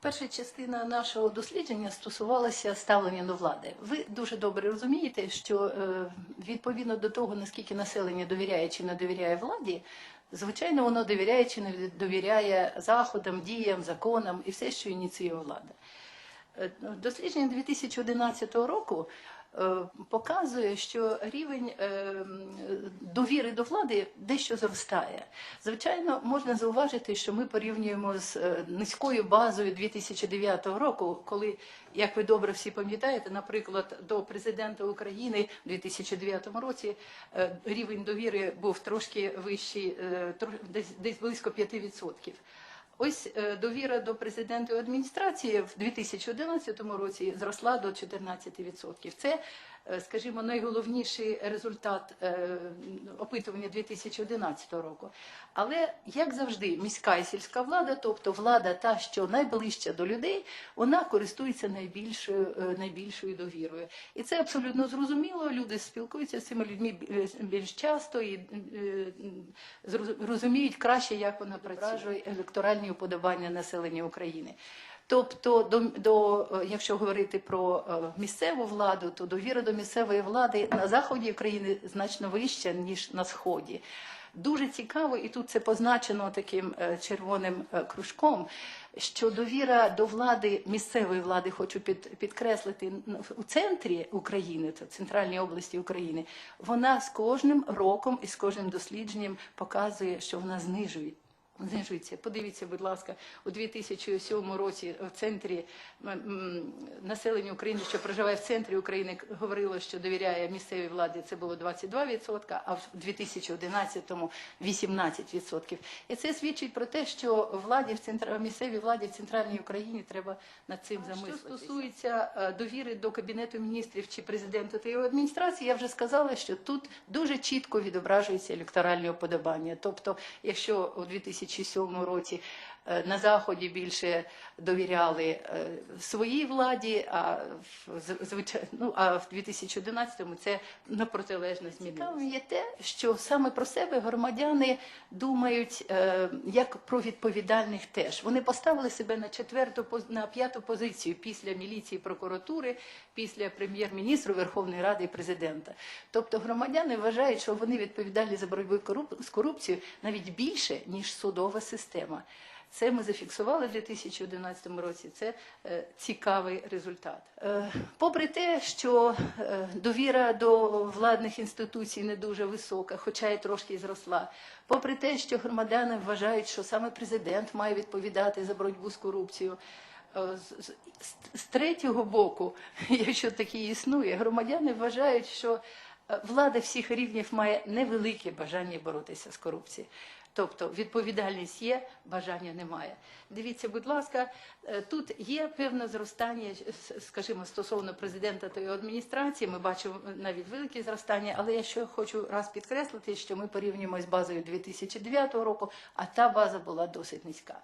Перша частина нашого дослідження стосувалася ставлення до влади. Ви дуже добре розумієте, що е, відповідно до того, наскільки населення довіряє чи не довіряє владі, звичайно, воно довіряє чи не довіряє заходам, діям, законам і все, що ініціює влада. Е, Дослідження 2011 року показує, що рівень е, довіри до влади дещо зростає. Звичайно, можна зауважити, що ми порівнюємо з е, низькою базою 2009 року, коли, як ви добре всі пам'ятаєте, наприклад, до президента України в 2009 році е, рівень довіри був трошки вищий, е, десь близько 5%. Ось е, довіра до президента і адміністрації в 2011 році зросла до 14%. Це, скажімо, найголовніший результат е, опитування 2011 року. Але, як завжди, міська і сільська влада, тобто влада та, що найближча до людей, вона користується найбільшою, е, найбільшою довірою. І це абсолютно зрозуміло. Люди спілкуються з цими людьми більш часто і е, розуміють краще, як вона працює електоральні уподобання населення України. Тобто, до, до, е, якщо говорити про е, місцеву владу, то довіра до місцевої влади на заході України значно вища, ніж на сході. Дуже цікаво, і тут це позначено таким е, червоним кружком, що довіра до влади, місцевої влади, хочу під, підкреслити, у центрі України, це центральній області України, вона з кожним роком і з кожним дослідженням показує, що вона знижує. Знижується. Подивіться, будь ласка, у 2007 році в центрі населення України, що проживає в центрі України, говорило, що довіряє місцевій владі. Це було 22%, а в 2011-му 18%. І це свідчить про те, що владі в центр... місцевій владі в центральній Україні треба над цим замислитися. Що стосується е, довіри до кабінету міністрів чи президента та його адміністрації, я вже сказала, що тут дуже чітко відображується електоральне уподобання. Тобто, якщо у 2007 році е, на заході більше довіряли е, своїй владі, а звичайно, ну а в 2011-му це на протилежно змінилося. Цікавим є те, що саме про себе громадяни думають е, як про відповідальних теж. Вони поставили себе на четверту на п'яту позицію після міліції, прокуратури, після прем'єр-міністру, Верховної Ради і президента. Тобто громадяни вважають, що вони відповідальні за боротьбу з корупцією навіть більше ніж судова система. Це ми зафіксували в 2011 році. Це е, цікавий результат. Е, попри те, що е, довіра до владних інституцій не дуже висока, хоча й трошки зросла. Попри те, що громадяни вважають, що саме президент має відповідати за боротьбу з корупцією. Е, з- з- з- третього боку, якщо такий існує, громадяни вважають, що влада всіх рівнів має невелике бажання боротися з корупцією. Тобто відповідальність є, бажання немає. Дивіться, будь ласка, е, тут є певне зростання, скажімо, стосовно президента та його адміністрації. Ми бачимо навіть велике зростання, але я ще хочу раз підкреслити, що ми порівнюємо з базою 2009 року, а та база була досить низька.